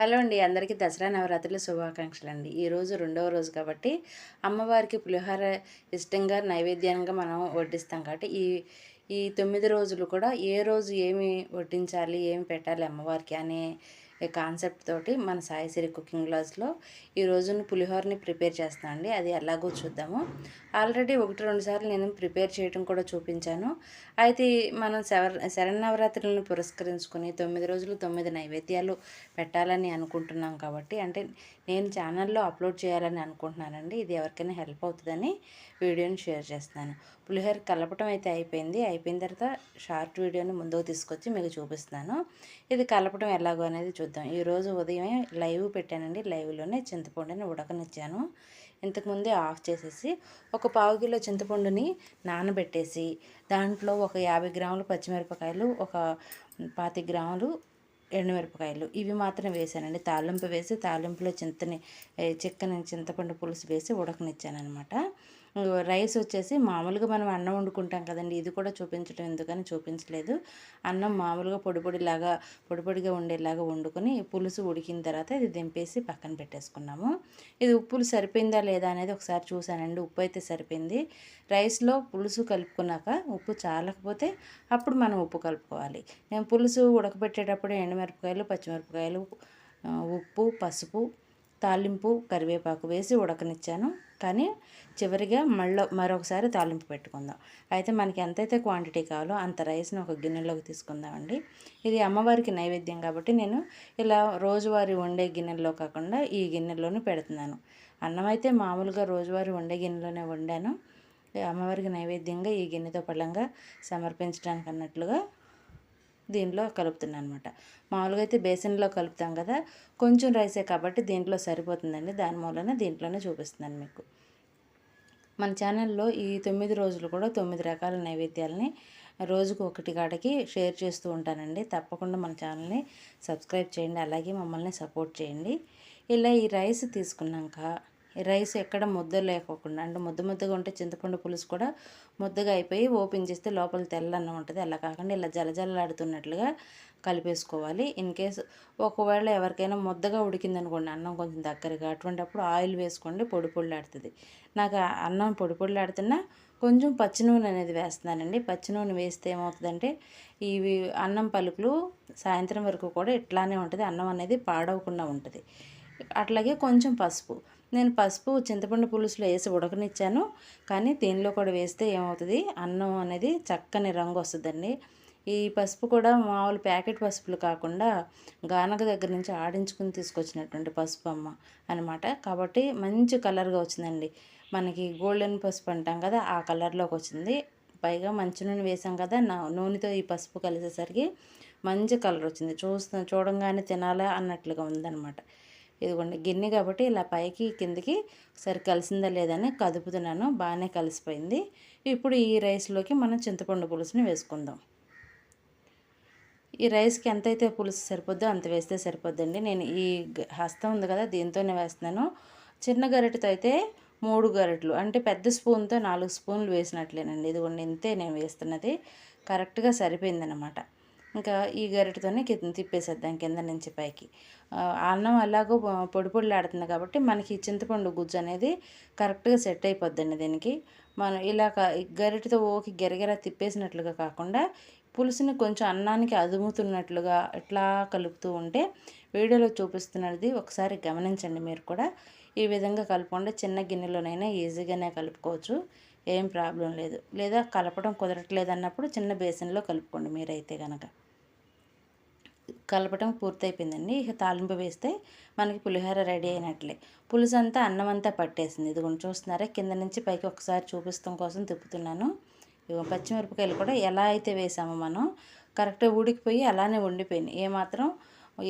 Hello అండి. అందరికీ దసరా నవరాత్రుల శుభాకాంక్షలు అండి ఈరోజు రెండవ రోజు కాబట్టి అమ్మవారికి పులిహోర ఇష్టంగా నైవేద్యంగా మనం వడ్డిస్తాం కాబట్టి ఈ ఈ తొమ్మిది రోజులు కూడా ఏ రోజు ఏమి వడ్డించాలి ఏమి పెట్టాలి అమ్మవారికి అనే కాన్సెప్ట్ తోటి మన సాయిసిరి కుకింగ్ క్లాస్లో ఈ రోజున పులిహోరని ప్రిపేర్ చేస్తాను అండి అది ఎలాగో చూద్దాము. ఆల్రెడీ ఒకటి రెండు సార్లు నేను ప్రిపేర్ చేయడం కూడా చూపించాను. అయితే మనం శర శరణవరాత్రులను పురస్కరించుకొని తొమ్మిది రోజులు తొమ్మిది నైవేద్యాలు పెట్టాలని అనుకుంటున్నాం కాబట్టి అంటే నేను ఛానల్లో అప్లోడ్ చేయాలని అనుకుంటున్నానండి. ఇది ఎవరికైనా హెల్ప్ అవుతుందని వీడియోని షేర్ చేస్తున్నాను. పులిహోర కలపటం అయితే అయిపోయింది. అయిపోయిన తర్వాత షార్ట్ వీడియోని ముందుకు తీసుకొచ్చి మీకు చూపిస్తున్నాను. ఇది కలపటం ఎలాగో అనేది చూద్దాం. చూద్దాం. ఈరోజు ఉదయం లైవ్ పెట్టానండి. లైవ్లోనే చింతపండుని ఉడకనిచ్చాను. ఇంతకుముందే ఆఫ్ చేసేసి ఒక పావు కిలో చింతపండుని నానబెట్టేసి దాంట్లో ఒక యాభై గ్రాములు పచ్చిమిరపకాయలు ఒక పాతి గ్రాములు ఎండుమిరపకాయలు. ఇవి మాత్రం వేసానండి తాలింపు వేసి తాలింపులో చింతని చిక్కని చింతపండు పులుసు వేసి ఉడకనిచ్చాను అనమాట రైస్ వచ్చేసి మామూలుగా మనం అన్నం వండుకుంటాం కదండి. ఇది కూడా చూపించడం ఎందుకని చూపించలేదు. అన్నం మామూలుగా పొడి పొడిలాగా పొడి పొడిగా ఉండేలాగా వండుకొని పులుసు ఉడికిన తర్వాత ఇది దింపేసి పక్కన పెట్టేసుకున్నాము. ఇది ఉప్పులు సరిపోయిందా లేదా అనేది ఒకసారి చూశానండి. ఉప్పు అయితే సరిపోయింది. రైస్లో పులుసు కలుపుకున్నాక ఉప్పు చాలకపోతే అప్పుడు మనం ఉప్పు కలుపుకోవాలి. నేను పులుసు ఉడకబెట్టేటప్పుడు ఎండుమిరపకాయలు పచ్చిమిరపకాయలు ఉప్పు పసుపు తాలింపు కరివేపాకు వేసి ఉడకనిచ్చాను. కానీ చివరిగా మళ్ళీ మరొకసారి తాలింపు పెట్టుకుందాం. అయితే మనకి ఎంతైతే క్వాంటిటీ కావాలో అంత రైస్ని ఒక గిన్నెలోకి తీసుకుందామండి. ఇది అమ్మవారికి నైవేద్యం కాబట్టి నేను ఇలా రోజువారీ వండే గిన్నెల్లో కాకుండా ఈ గిన్నెలోనే పెడుతున్నాను. అన్నం అయితే మామూలుగా రోజువారీ వండే గిన్నెలోనే వండాను. అమ్మవారికి నైవేద్యంగా ఈ గిన్నెతో పళ్ళంగా సమర్పించడానికి అన్నట్లుగా దీంట్లో కలుపుతున్నాను అనమాట మామూలుగా అయితే బేసన్లో కలుపుతాం కదా కొంచెం రైసే కాబట్టి దీంట్లో సరిపోతుందండి. దాని మూలన దీంట్లోనే చూపిస్తున్నాను మీకు. మన ఛానల్లో ఈ తొమ్మిది రోజులు కూడా తొమ్మిది రకాల నైవేద్యాలని రోజుకు ఒకటి కాడికి షేర్ చేస్తూ ఉంటానండి. తప్పకుండా మన ఛానల్ని సబ్స్క్రైబ్ చేయండి. అలాగే మమ్మల్ని సపోర్ట్ చేయండి. ఇలా ఈ రైస్ తీసుకున్నాక రైస్ ఎక్కడ ముద్ద లేకోకుండా అంటే ముద్ద ముద్దగా ఉంటే చింతపండు పులుసు కూడా ముద్దగా అయిపోయి ఓపెన్ చేస్తే లోపల తెల్లన్నం ఉంటుంది. అలా కాకుండా ఇలా జలజలలాడుతున్నట్లుగా కలిపేసుకోవాలి. ఇన్ కేస్ ఒకవేళ ఎవరికైనా ముద్దగా ఉడికిందనుకోండి అన్నం కొంచెం దగ్గరగా అటువంటిప్పుడు ఆయిల్ వేసుకోండి పొడి పొడిలాడుతుంది. నాకు అన్నం పొడి పొడిలాడుతున్నా కొంచెం పచ్చి నూనె అనేది వేస్తున్నానండి. పచ్చి నూనె వేస్తే ఏమవుతుందంటే ఇవి అన్నం పలుకులు సాయంత్రం వరకు కూడా ఇట్లానే ఉంటుంది. అన్నం అనేది పాడవకుండా ఉంటుంది. అట్లాగే కొంచెం పసుపు. నేను పసుపు చింతపండు పులుసులో వేసి ఉడకనిచ్చాను. కానీ దీనిలో కూడా వేస్తే ఏమవుతుంది? అన్నం అనేది చక్కని రంగు వస్తుందండి. ఈ పసుపు కూడా మామూలు ప్యాకెట్ పసుపులు కాకుండా గానక దగ్గర నుంచి ఆడించుకుని తీసుకొచ్చినటువంటి పసుపు అమ్మ అనమాట కాబట్టి మంచి కలర్గా వచ్చిందండి. మనకి గోల్డెన్ పసుపు అంటాం కదా ఆ కలర్లోకి వచ్చింది. పైగా మంచి నూనె వేసాం కదా నా నూనెతో ఈ పసుపు కలిసేసరికి మంచి కలర్ వచ్చింది. చూస్తూ చూడంగానే తినాలా అన్నట్లుగా ఉందన్నమాట. ఇదిగోండి గిన్నె కాబట్టి ఇలా పైకి కిందికి సరి కలిసిందా లేదని కదుపుతున్నాను బాగానే కలిసిపోయింది. ఇప్పుడు ఈ రైస్లోకి మనం చింతపండు పులుసుని వేసుకుందాం. ఈ రైస్కి ఎంతైతే పులుసు సరిపోద్దో అంత వేస్తే సరిపోద్దండి. నేను ఈ హస్తం ఉంది కదా దీంతోనే వేస్తున్నాను. చిన్న గరిటెతో అయితే మూడు గరిటలు అంటే పెద్ద స్పూన్తో నాలుగు స్పూన్లు వేసినట్లేనండి. ఇదిగోండి ఇంతే నేను వేస్తున్నది. కరెక్ట్గా సరిపోయిందనమాట ఇంకా ఈ గరిటతోనే కింద తిప్పేసేద్దాం కింద నుంచి పైకి. అన్నం అలాగో పొడి పొడిలాడుతుంది కాబట్టి మనకి చింతపండు గుజ్జు అనేది కరెక్ట్గా సెట్ అయిపోద్దండి దీనికి. మనం ఇలా గరిటతో ఓకి గెరగెర తిప్పేసినట్లుగా కాకుండా పులుసుని కొంచెం అన్నానికి అదుముతున్నట్లుగా ఇట్లా కలుపుతూ ఉంటే వీడియోలో చూపిస్తున్నది ఒకసారి గమనించండి మీరు కూడా. ఈ విధంగా కలుపుకుంటే చిన్న గిన్నెలోనైనా ఈజీగానే కలుపుకోవచ్చు. ఏం ప్రాబ్లం లేదు. లేదా కలపడం కుదరట్లేదు అన్నప్పుడు చిన్న బేసిన్లో కలుపుకోండి మీరైతే కనుక కలపటం పూర్తయిపోయిందండి. ఇక తాలింపు వేస్తే మనకి పులిహోర రెడీ అయినట్లే. పులుసు అంతా అన్నం అంతా పట్టేసింది. ఇదిగోండి చూస్తున్నారా? కింద నుంచి పైకి ఒకసారి చూపిస్తాం కోసం తిప్పుతున్నాను. ఇగో పచ్చిమిరపకాయలు కూడా ఎలా అయితే వేసామో మనం కరెక్ట్గా ఉడికిపోయి అలానే ఉండిపోయినాయి. ఏమాత్రం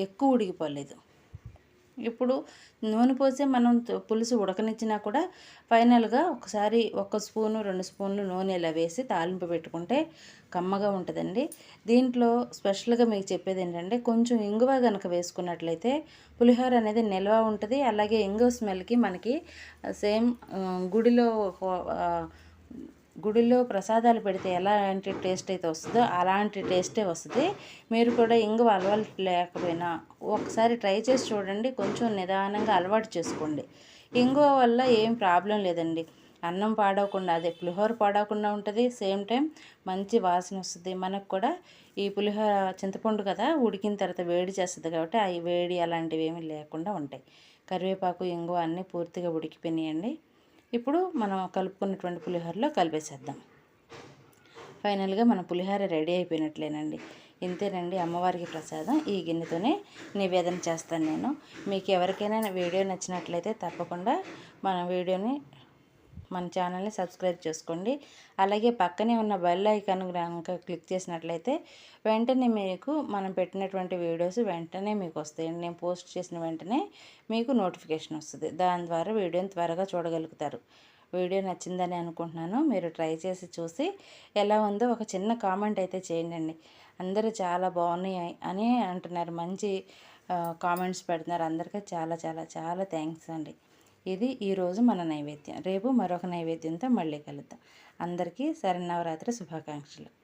ఎక్కువ ఉడికిపోలేదు. ఇప్పుడు నూనె పోసి మనం పులుసు ఉడకనిచ్చినా కూడా ఫైనల్గా ఒకసారి ఒక స్పూను రెండు స్పూన్లు నూనె ఇలా వేసి తాలింపు పెట్టుకుంటే కమ్మగా ఉంటుందండి. దీంట్లో స్పెషల్గా మీకు చెప్పేది ఏంటంటే కొంచెం ఇంగువ కనుక వేసుకున్నట్లయితే పులిహోర అనేది నిల్వ ఉంటుంది. అలాగే ఇంగువ స్మెల్కి మనకి సేమ్ గుడిలో గుడిలో ప్రసాదాలు పెడితే ఎలాంటి టేస్ట్ అయితే వస్తుందో అలాంటి టేస్టే వస్తుంది. మీరు కూడా ఇంగువ అలవాటు లేకపోయినా ఒకసారి ట్రై చేసి చూడండి. కొంచెం నిదానంగా అలవాటు చేసుకోండి. ఇంగువ వల్ల ఏం ప్రాబ్లం లేదండి. అన్నం పాడవకుండా అదే పులిహోర పాడవకుండా ఉంటుంది. సేమ్ టైం మంచి వాసన వస్తుంది. మనకు కూడా ఈ పులిహోర చింతపండు కదా ఉడికిన తర్వాత వేడి చేస్తుంది కాబట్టి ఆ వేడి అలాంటివి ఏమీ లేకుండా ఉంటాయి. కరివేపాకు ఇంగువ అన్నీ పూర్తిగా ఉడికిపోయినాయండి. ఇప్పుడు మనం కలుపుకున్నటువంటి పులిహోరలో కలిపేసేద్దాం. ఫైనల్గా మన పులిహోర రెడీ అయిపోయినట్లేనండి. ఇంతేనండి అమ్మవారికి ప్రసాదం. ఈ గిన్నెతోనే నివేదన చేస్తాను నేను. మీకు ఎవరికైనా వీడియో నచ్చినట్లయితే తప్పకుండా మన వీడియోని మన ఛానల్ని సబ్స్క్రైబ్ చేసుకోండి. అలాగే పక్కనే ఉన్న బెల్ ఐకాన్ కనుక క్లిక్ చేసినట్లయితే వెంటనే మీకు మనం పెట్టినటువంటి వీడియోస్ వెంటనే మీకు వస్తాయండి నేను పోస్ట్ చేసిన వెంటనే మీకు నోటిఫికేషన్ వస్తుంది. దాని ద్వారా వీడియోని త్వరగా చూడగలుగుతారు. వీడియో నచ్చిందని అనుకుంటున్నాను. మీరు ట్రై చేసి చూసి ఎలా ఉందో ఒక చిన్న కామెంట్ అయితే చేయండి అందరూ చాలా బాగున్నాయి అని అంటున్నారు. మంచి కామెంట్స్ పెడుతున్నారు. అందరికీ చాలా చాలా చాలా థ్యాంక్స్ అండి. ఇది ఈరోజు మన నైవేద్యం. రేపు మరొక నైవేద్యంతో మళ్ళీ కలుద్దాం. అందరికీ శరన్నవరాత్రి శుభాకాంక్షలు.